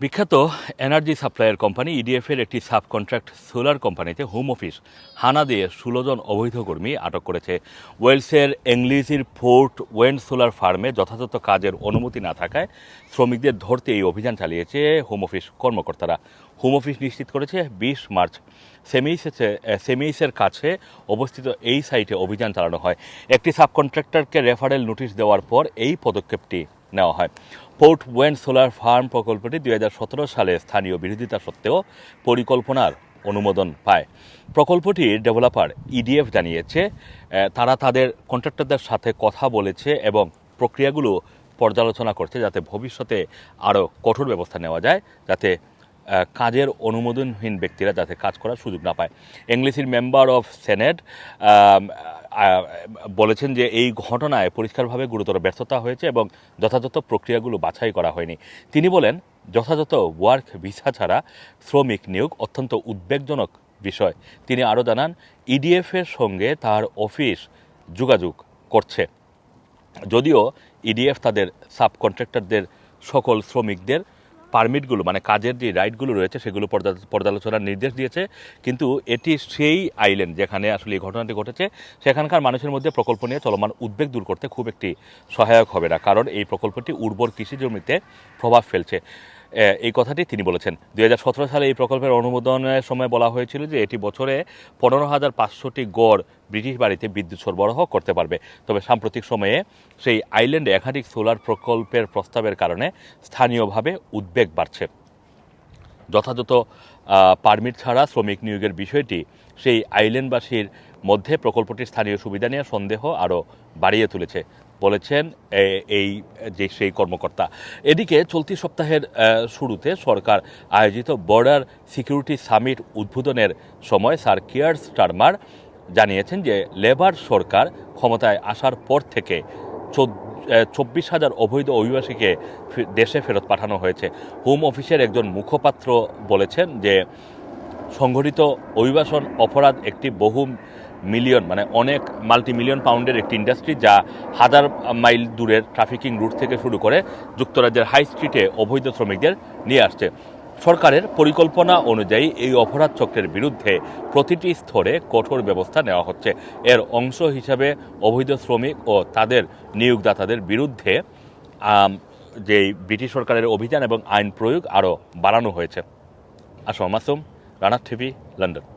বিখ্যাত energy supplier company ইডিএফের একটি সাব কন্ট্রাক্ট সোলার কোম্পানিতে হোম অফিস হানা দিয়ে ষোলো জন অবৈধ কর্মী আটক করেছে। ওয়েলসের এংলিজির ফোর্ট ওয়েন্ড সোলার ফার্মে যথাযথ কাজের অনুমতি না থাকায় শ্রমিকদের ধরতে এই অভিযান চালিয়েছে হোম অফিস কর্মকর্তারা। হোম অফিস নিশ্চিত করেছে বিশ মার্চ। সেমিসে সেমিসের কাছে অবস্থিত এই সাইটে অভিযান চালানো হয়। একটি সাব কন্ট্রাক্টরকে রেফারেল নোটিশ দেওয়ার পর এই পদক্ষেপটি নেওয়া হয়। পোর্ট ওয়েন্ড সোলার ফার্ম প্রকল্পটি দু হাজার সতেরো সালে স্থানীয় বিরোধিতা সত্ত্বেও পরিকল্পনার অনুমোদন পায়। প্রকল্পটির ডেভেলপার ইডিএফ জানিয়েছে তারা তাদের কন্ট্রাক্টরদের সাথে কথা বলেছে এবং প্রক্রিয়াগুলো পর্যালোচনা করছে যাতে ভবিষ্যতে আরও কঠোর ব্যবস্থা নেওয়া যায়, যাতে কাজের অনুমোদনহীন ব্যক্তিরা যাতে কাজ করার সুযোগ না পায়। ইংলিশের মেম্বার অফ সেনেট বলেছেন যে এই ঘটনায় পরিষ্কারভাবে গুরুতর ব্যর্থতা হয়েছে এবং যথাযথ প্রক্রিয়াগুলো বাছাই করা হয়নি। তিনি বলেন, যথাযথ ওয়ার্ক ভিসা ছাড়া শ্রমিক নিয়োগ অত্যন্ত উদ্বেগজনক বিষয়। তিনি আরও জানান, ইডিএফের সঙ্গে তার অফিস যোগাযোগ করছে। যদিও ইডিএফ তাদের সাব কন্ট্রাক্টরদের সকল শ্রমিকদের পারমিটগুলো মানে কাজের যে রাইটগুলো রয়েছে, সেগুলো পর্যালোচনার নির্দেশ দিয়েছে। কিন্তু এটি সেই আইল্যান্ড যেখানে আসলে এই ঘটনাটি ঘটেছে, সেখানকার মানুষের মধ্যে প্রকল্প নিয়ে চলমান উদ্বেগ দূর করতে খুব একটি সহায়ক হবে না। কারণ এই প্রকল্পটি উর্বর কৃষি জমিতে প্রভাব ফেলছে। এই কথাটি তিনি বলেছেন। দুই হাজার সতেরো সালে এই প্রকল্পের অনুমোদনের সময় বলা হয়েছিল যে এটি বছরে পনেরো হাজার পাঁচশোটি গড় ব্রিটিশ বাড়িতে বিদ্যুৎ সরবরাহ করতে পারবে। তবে সাম্প্রতিক সময়ে সেই আইল্যান্ডে একাধিক সোলার প্রকল্পের প্রস্তাবের কারণে স্থানীয়ভাবে উদ্বেগ বাড়ছে। যথাযথ পারমিট ছাড়া শ্রমিক নিয়োগের বিষয়টি সেই আইল্যান্ডবাসীর মধ্যে প্রকল্পটির স্থানীয় সুবিধা নিয়ে সন্দেহ আরও বাড়িয়ে তুলেছে, বলেছেন এই যে সেই কর্মকর্তা। এদিকে চলতি সপ্তাহের শুরুতে সরকার আয়োজিত বর্ডার সিকিউরিটি সামিট উদ্বোধনের সময় স্যার কিয়ার স্টারমার জানিয়েছেন যে লেবার সরকার ক্ষমতায় আসার পর থেকে চব্বিশ হাজার অবৈধ অভিবাসীকে দেশে ফেরত পাঠানো হয়েছে। হোম অফিসের একজন মুখপাত্র বলেছেন যে, সংঘটিত অভিবাসন অপরাধ একটি বহু মিলিয়ন মানে অনেক মাল্টি মিলিয়ন পাউন্ডের একটি ইন্ডাস্ট্রি যা হাজার মাইল দূরের ট্রাফিকিং রুট থেকে শুরু করে যুক্তরাজ্যের হাই স্ট্রিটে অবৈধ শ্রমিকদের নিয়ে আসছে। সরকারের পরিকল্পনা অনুযায়ী এই অপরাধ চক্রের বিরুদ্ধে প্রতিটি স্তরে কঠোর ব্যবস্থা নেওয়া হচ্ছে। এর অংশ হিসাবে অবৈধ শ্রমিক ও তাদের নিয়োগদাতাদের বিরুদ্ধে যে ব্রিটিশ সরকারের অভিযান এবং আইন প্রয়োগ আরও বাড়ানো হয়েছে। আসম মাসুম রানার টিভি, লন্ডন।